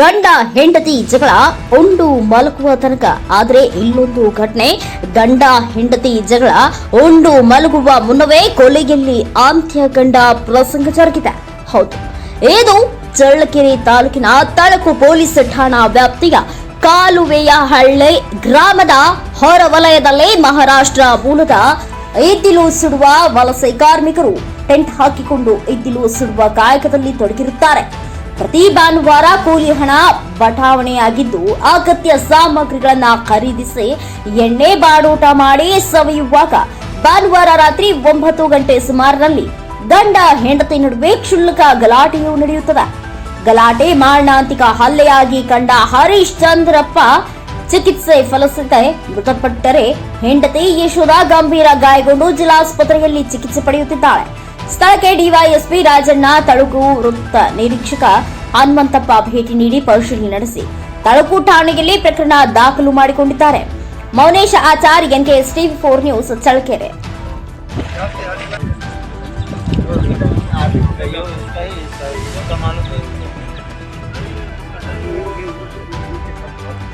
ಗಂಡ ಹೆಂಡತಿ ಜಗಳ ಉಂಡು ಮಲಗುವ ತನಕ. ಆದರೆ ಇಲ್ಲೊಂದು ಘಟನೆ, ಗಂಡ ಹೆಂಡತಿ ಜಗಳ ಉಂಡು ಮಲಗುವ ಮುನ್ನವೇ ಕೊಲೆಯಲ್ಲಿ ಅಂತ್ಯ ಗಂಡ ಪ್ರಸಂಗ ಜರುಗಿದೆ. ಹೌದು. ಇದು ಚಳ್ಳಕೆರೆ ತಾಲೂಕಿನ ತಳಕು ಪೊಲೀಸ್ ಠಾಣಾ ವ್ಯಾಪ್ತಿಯ ಕಾಲುವೆಯ ಹಳ್ಳಿ ಗ್ರಾಮದ ಹೊರವಲಯದಲ್ಲಿ ಮಹಾರಾಷ್ಟ್ರ ಮೂಲದ ಇದ್ದಿಲು ಸುಡುವ ವಲಸೆ ಕಾರ್ಮಿಕರು ಟೆಂಟ್ ಹಾಕಿಕೊಂಡು ಇದ್ದಿಲು ಸುಡುವ ಕಾಯಕದಲ್ಲಿ ತೊಡಗಿರುತ್ತಾರೆ. ಪ್ರತಿ ಭಾನುವಾರ ಕೂಲಿ ಹಣ ಬಟಾವಣೆಯಾಗಿದ್ದು ಅಗತ್ಯ ಸಾಮಗ್ರಿಗಳನ್ನ ಖರೀದಿಸಿ ಎಣ್ಣೆ ಬಾಡೂಟ ಮಾಡಿ ಸವಿಯುವಾಗ ಭಾನುವಾರ ರಾತ್ರಿ ಒಂಬತ್ತು ಗಂಟೆ ಸುಮಾರಿನಲ್ಲಿ ಗಂಡ ಹೆಂಡತಿ ನಡುವೆ ಕ್ಷುಲ್ಲಕ ಗಲಾಟೆಯು ನಡೆಯುತ್ತದೆ. ಗಲಾಟೆ ಮಾರಣಾಂತಿಕ ಹಲ್ಲೆಯಾಗಿ ಕಂಡ ಹರೀಶ್ ಚಂದ್ರಪ್ಪ ಚಿಕಿತ್ಸೆ ಫಲಿಸದೆ ಮೃತಪಟ್ಟರೆ ಹೆಂಡತಿ ಯಶೋಧ ಗಂಭೀರ ಗಾಯಗೊಂಡು ಜಿಲ್ಲಾಸ್ಪತ್ರೆಯಲ್ಲಿ ಚಿಕಿತ್ಸೆ ಪಡೆಯುತ್ತಿದ್ದಾಳೆ. ಸ್ಥಳಕ್ಕೆ ಡಿವೈಎಸ್ಪಿ ರಾಜಣ್ಣ ತಳುಕು ವೃತ್ತ ನಿರೀಕ್ಷಕ ಹನುಮಂತಪ್ಪ ಭೇಟಿ ನೀಡಿ ಪರಿಶೀಲನೆ ನಡೆಸಿ. ತಳುಕು ಠಾಣೆಯಲ್ಲಿ ಪ್ರಕರಣ ದಾಖಲು ಮಾಡಿಕೊಂಡಿದ್ದಾರೆ. Mounesh Achar, NKS TV four news Challakere.